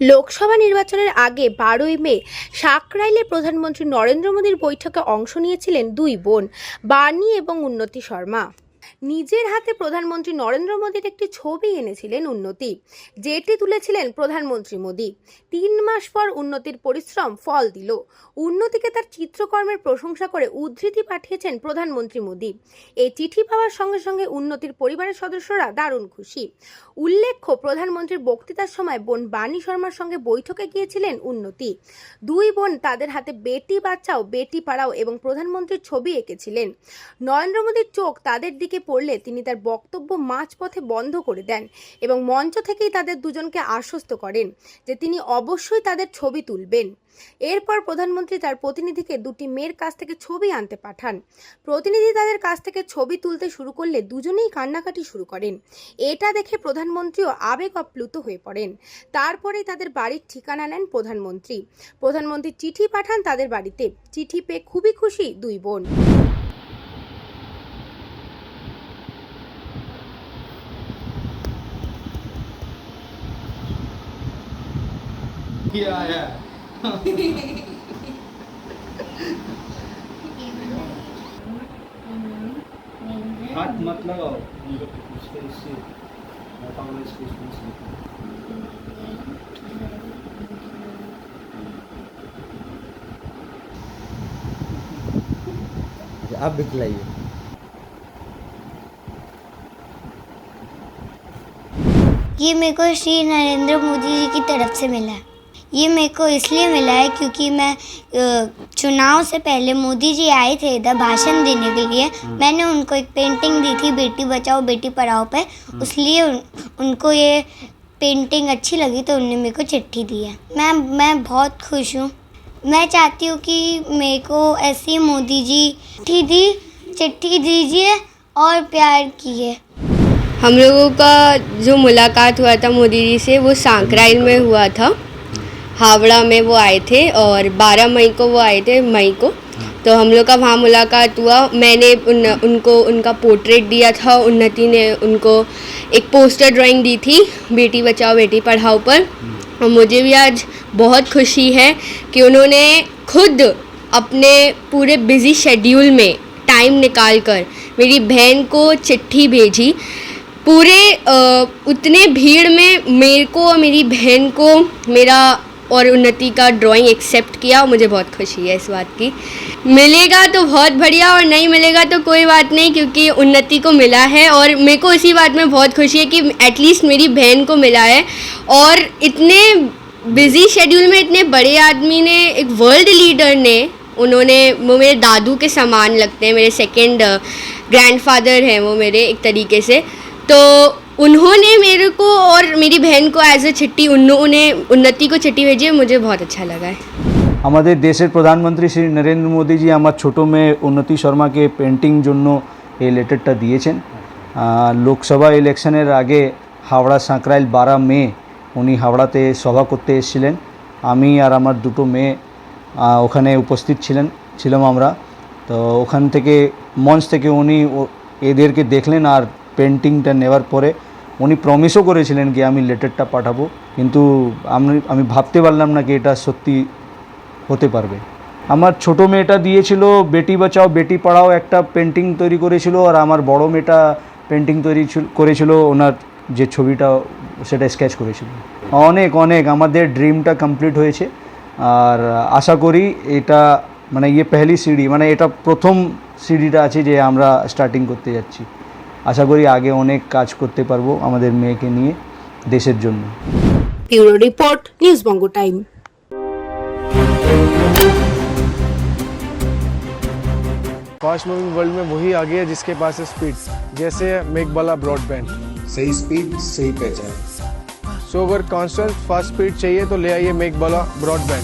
লোকসভা নির্বাচনের আগে বারোই মে সাকরাইলে প্রধানমন্ত্রী নরেন্দ্র মোদীর বৈঠকে অংশ নিয়েছিলেন দুই বোন, বার্নি এবং উন্নতি শর্মা। নিজের হাতে প্রধানমন্ত্রী নরেন্দ্র মোদীর একটি ছবি এনেছিলেন উন্নতি, যেটি তুলেছিলেন প্রধানমন্ত্রী মোদী। তিন মাস পর উন্নতির পরিশ্রম ফল দিল। উন্নতিকে তার চিত্রকর্মের প্রশংসা করে উদ্ধৃতি পাঠিয়েছেন প্রধানমন্ত্রী মোদী। এই চিঠি পাওয়ার সঙ্গে সঙ্গে উন্নতির পরিবারের সদস্যরা দারুণ খুশি। উল্লেখ্য, প্রধানমন্ত্রীর বক্তৃতার সময় বোন বাণী শর্মার সঙ্গে বৈঠকে গিয়েছিলেন উন্নতি। দুই বোন তাদের হাতে বেটি বাঁচাও বেটি পাড়াও এবং প্রধানমন্ত্রীর ছবি এঁকেছিলেন। নরেন্দ্র মোদীর চোখ তাদের দিকে পড়লে তিনি তার বক্তব্য মাঝপথে বন্ধ করে দেন এবং মঞ্চ থেকেই তাদের দুজনকে আশ্বস্ত করেন যে তিনি অবশ্যই তাদের ছবি তুলবেন। এরপর প্রধানমন্ত্রী তার প্রতিনিধিকে দুটি মেয়ের কাছ থেকে ছবি আনতে পাঠান। প্রতিনিধি তাদের কাছ থেকে ছবি তুলতে শুরু করলে দুজনেই কান্নাকাটি শুরু করেন। এটা দেখে প্রধানমন্ত্রীও আবেগ আপ্লুত হয়ে পড়েন। তারপরেই তাদের বাড়ির ঠিকানা নেন প্রধানমন্ত্রী। প্রধানমন্ত্রী চিঠি পাঠান তাদের বাড়িতে। চিঠি পেয়ে খুবই খুশি দুই বোন। किया है हाथ मत लगाओ। इससे। इससे हटाओ इसको इसमें से आप भी खिलाइए। ये मेरे को श्री नरेंद्र मोदी जी की तरफ़ से मिला। है ये मेरे को इसलिए मिला है क्योंकि मैं चुनाव से पहले मोदी जी आए थे इधर भाषण देने के लिए। मैंने उनको एक पेंटिंग दी थी बेटी बचाओ बेटी पढ़ाओ पे। इसलिए उन, उनको ये पेंटिंग अच्छी लगी तो उनने मेरे को चिट्ठी दी है। मैं मैं बहुत खुश हूँ। मैं चाहती हूँ कि मेरे को ऐसी मोदी जी चिट्ठी दी चिट्ठी दीजिए और प्यार कीजिए हम लोगों का जो मुलाकात हुआ था मोदी जी से वो सांकराइल में हुआ था। हावड़ा में वो आए थे और 12 मई को वो आए थे, मई को। तो हम लोग का वहाँ मुलाकात हुआ। मैंने उन, उनको, उनका पोर्ट्रेट दिया था। उन्नति ने उनको एक पोस्टर ड्राइंग दी थी, बेटी बचाओ, बेटी पढ़ाओ पर। और मुझे भी आज बहुत खुशी है कि उन्होंने खुद अपने पूरे बिज़ी शेड्यूल में टाइम निकाल कर मेरी बहन को चिट्ठी भेजी। पूरे उतने भीड़ में मेरे को और मेरी बहन को मेरा और उन्नति का ड्राइंग एक्सेप्ट किया और मुझे बहुत खुशी है इस बात की। मिलेगा तो बहुत बढ़िया और नहीं मिलेगा तो कोई बात नहीं, क्योंकि उन्नति को मिला है और मेरे को इसी बात में बहुत खुशी है कि एटलीस्ट मेरी बहन को मिला है। और इतने बिज़ी शेड्यूल में इतने बड़े आदमी ने, एक वर्ल्ड लीडर ने, उन्होंने, वो मेरे दादू के समान लगते हैं, मेरे सेकंड ग्रैंडफादर हैं वो मेरे एक तरीके से। तो उन्होंने मेरे को और मेरी बहन को एज अ चिट्ठी उन्होंने उन्नति को चिट्ठी भेजी है मुझे बहुत अच्छा लगा है আমাদের দেশের প্রধানমন্ত্রী শ্রী নরেন্দ্র মোদীজি আমার ছোটো মেয়ে উন্নতি শর্মাকে পেন্টিং জন্য এই লেটারটা দিয়েছেন আহ, লোকসভা ইলেকশনের আগে হাওড়া সাঁকরাইল বারা মে উনি হাওড়াতে সভা করতে এসেছিলেন আমি আর আমার দুটো মেয়ে আহ, ওখানে উপস্থিত ছিলেন ছিলাম আমরা তো ওখান থেকে মঞ্চ থেকে উনি ও- এদেরকে দেখলেন আর পেন্টিংটা নেওয়ার পরে উনি প্রমিসও করেছিলেন কি আমি লেটারটা পাঠাবো, কিন্তু আমি আমি ভাবতে পারলাম না কি এটা সত্যি হতে পারবে। আমার ছোট মেয়েটা দিয়েছিল, বেটি বাঁচাও, বেটি পড়াও একটা পেন্টিং তৈরি করেছিল, আর আমার বড় মেয়েটা পেন্টিং তৈরি ছিল- করেছিল, ওনার যে ছবিটা, সেটা স্কেচ করেছিল। অনেক অনেক, আমাদের ড্রিমটা কমপ্লিট হয়েছে, আর আশা করি এটা মানে ইয়ে পেহলি সিঁড়ি মানে এটা প্রথম সিঁড়িটা আছে যে আমরা স্টার্টিং করতে যাচ্ছি। আশা করি আগে অনেক কাজ করতে পারবো আমাদের মেয়েকে নিয়ে দেশের জন্য bureau report news Banga time fast moving world में वही आगे है जिसके पास है स्पीड जैसे मेक वाला ब्रॉडबैंड सही स्पीड सही पहचान सो अगर कांस्टेंट फास्ट स्पीड चाहिए तो ले आइए मेक वाला ब्रॉडबैंड